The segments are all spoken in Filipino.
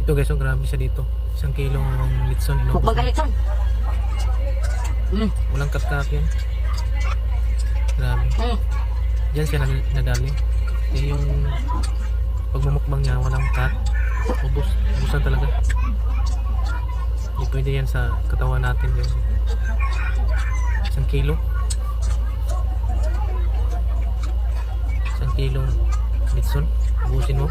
Ito guys, oh, grabe siya dito. Isang kilong litson. Mukbang kalit son. Hmm. Walang kat-kat yan. Grabe. Hmm. Diyan siya nagaling. Yan yung pagmumukbang niya, walang cut. Ubus. Ubusan talaga. Hindi pwede yan sa katawan natin. Yung isang kilo. Isang kilong litson. Ubusin mo.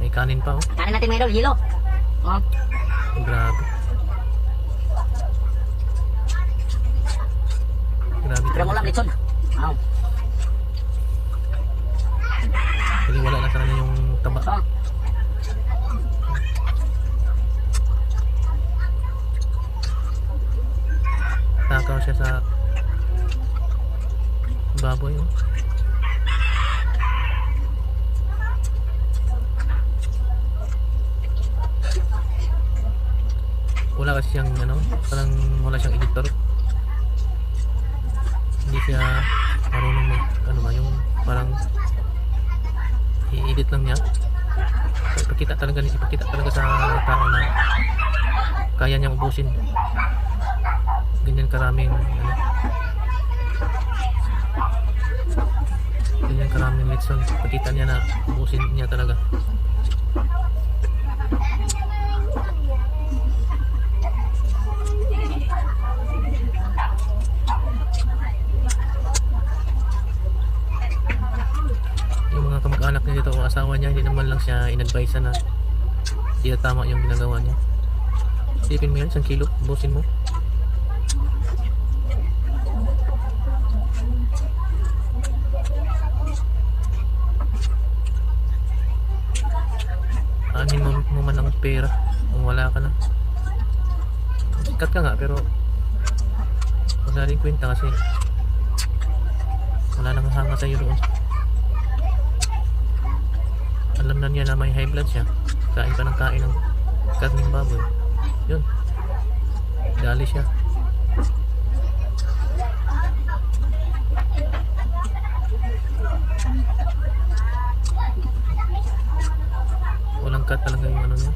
May kanin pa oh. Kanin natin mga idol, yelo. Oh. Grabe. Grabe mo lang litson. Oh. Kasi wala na sa kanya yung taba. Oh. Takaw siya sa baboy. Oh. Siyang ano, parang wala siyang editor. Hindi siya marunong mag, ano ba, yung parang i-edit lang niya. Ipakita talaga, ipakita talaga sa tao na kaya niyang ubusin ganyan karaming ano, ganyan karaming litson pagkita niya na ubusin niya talaga yung mga kamag-anak niya dito asawa niya hindi naman lang siya in-advise na hindi na tama yung ginagawa niya. Isipin mo yan, isang kilo, ubusin mo. Anin mo, mo man ang pera kung wala ka na. Sikat ka nga pero wala rin kwenta kasi wala nang hanga sa'yo doon alam na niya na may high blood siya. Kain pa ng kain ng karning baboy. Yun. Dali siya. Walang cut talaga yung ano niya